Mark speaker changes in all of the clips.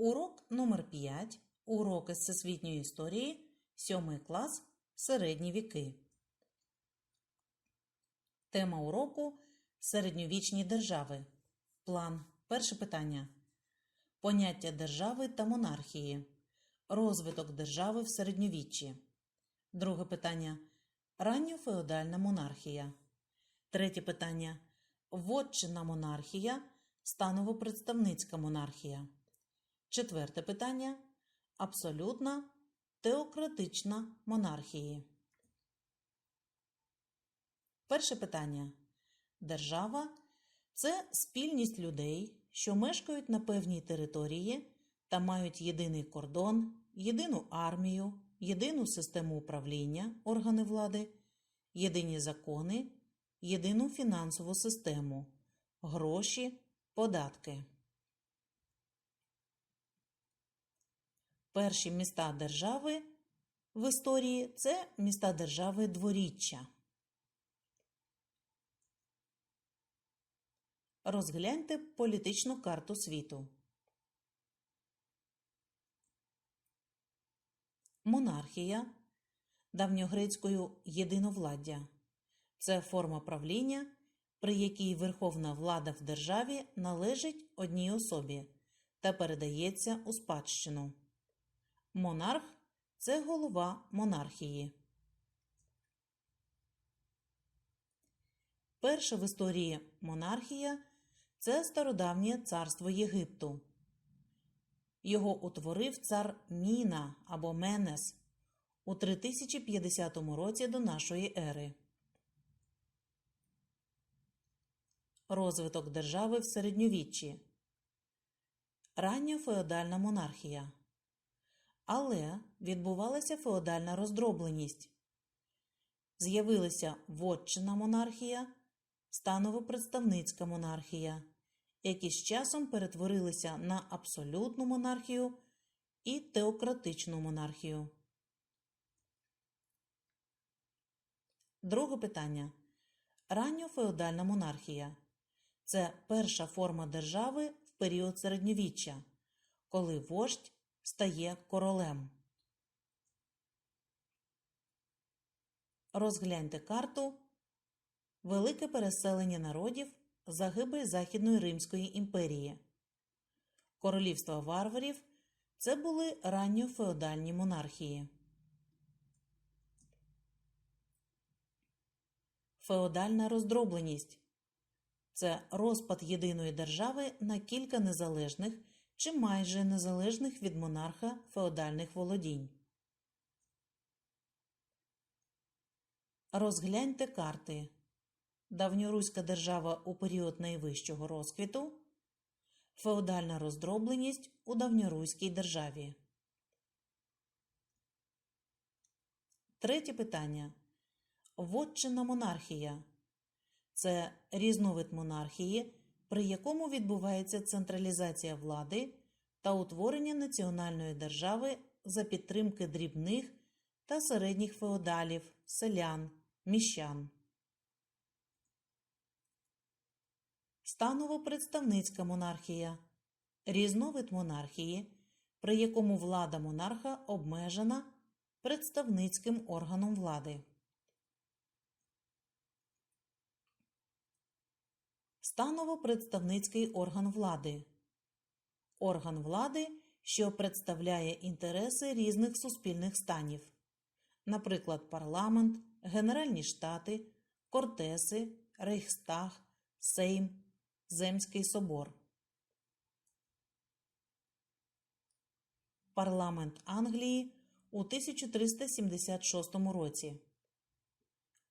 Speaker 1: Урок номер 5. Уроки з всесвітньої історії. 7 клас. Середні віки. Тема уроку Середньовічні держави. План. Перше питання. Поняття держави та монархії. Розвиток держави в середньовіччі. Друге питання. Ранньофеодальна монархія. Третє питання. Вотчина монархія. Станово-представницька монархія. Четверте питання. Абсолютна теократична монархії. Перше питання. Держава це спільність людей, що мешкають на певній території та мають єдиний кордон, єдину армію, єдину систему управління, органи влади, єдині закони, єдину фінансову систему, гроші, податки. Перші міста держави в історії це міста держави дворіччя. Розгляньте політичну карту світу. Монархія давньогрецькою єдиновладдя це форма правління, при якій верховна влада в державі належить одній особі та передається у спадщину. Монарх це голова монархії. Перша в історії монархія це стародавнє царство Єгипту. Його утворив цар Міна або Менес у 3050 році до нашої ери. Розвиток держави в середньовіччі. Рання феодальна монархія. Але відбувалася феодальна роздробленість. З'явилася вотчина монархія, станово-представницька монархія, які з часом перетворилися на абсолютну монархію і теократичну монархію. Друге питання. Ранньофеодальна монархія це перша форма держави в період середньовіччя, коли вождь стає королем. Розгляньте карту Велике переселення народів загибель Західної Римської імперії. Королівства варварів це були ранньофеодальні монархії. Феодальна роздробленість це розпад єдиної держави на кілька незалежних чи майже незалежних від монарха феодальних володінь. Розгляньте карти. Давньоруська держава у період найвищого розквіту. Феодальна роздробленість у давньоруській державі. Третє питання. Вотчина монархія. Це різновид монархії, при якому відбувається централізація влади та утворення національної держави за підтримки дрібних та середніх феодалів, селян, міщан. Станово-представницька монархія різновид монархії, при якому влада монарха обмежена представницьким органом влади. Станово-представницький орган влади орган влади, що представляє інтереси різних суспільних станів, наприклад, парламент, Генеральні штати, Кортеси, Рейхстаг, Сейм, Земський собор. Парламент Англії у 1376 році.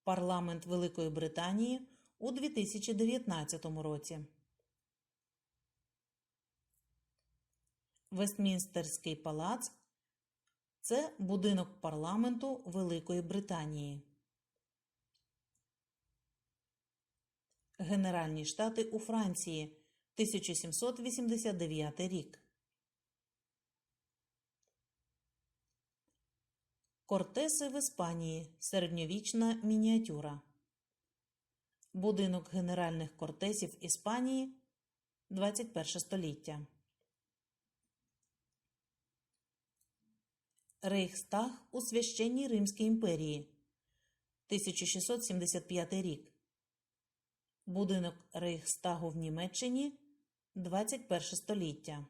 Speaker 1: Парламент Великої Британії у 2019 році. Вестмінстерський палац це будинок парламенту Великої Британії. Генеральні штати у Франції 1789 рік. Кортеси в Іспанії. Середньовічна мініатюра. Будинок генеральних кортесів Іспанії 21 століття. Рейхстаг у Священній Римській імперії 1675 рік. Будинок Рейхстагу в Німеччині 21 століття.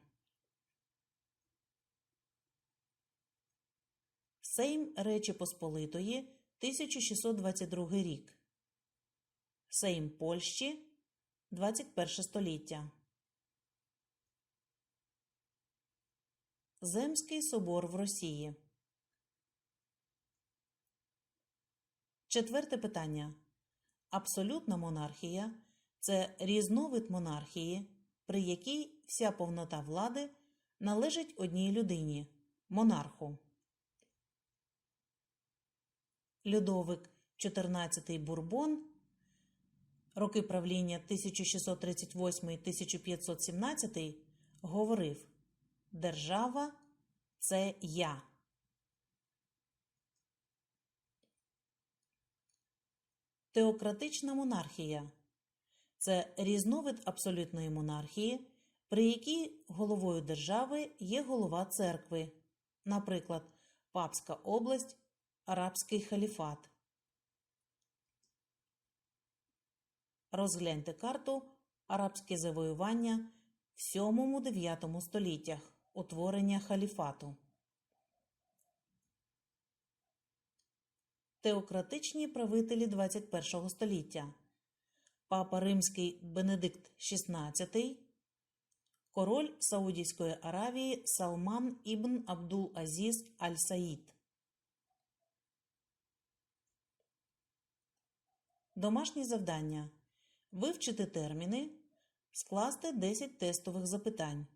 Speaker 1: Сейм Речі Посполитої 1622 рік. Сейм Польщі 21 століття. Земський собор в Росії. Четверте питання. Абсолютна монархія це різновид монархії, при якій вся повнота влади належить одній людині монарху. Людовик XIV Бурбон роки правління 1638-1517 говорив Держава це я. Теократична монархія це різновид абсолютної монархії, при якій головою держави є голова церкви, наприклад, Папська область, Арабський халіфат. Розгляньте карту Арабське завоювання в 7-9 століттях утворення халіфату. Теократичні правителі 21 століття. Папа Римський Бенедикт XVI, король Саудівської Аравії Салман ібн Абдул Азіз Аль Саїд. Домашні завдання. Вивчити терміни. Скласти 10 тестових запитань.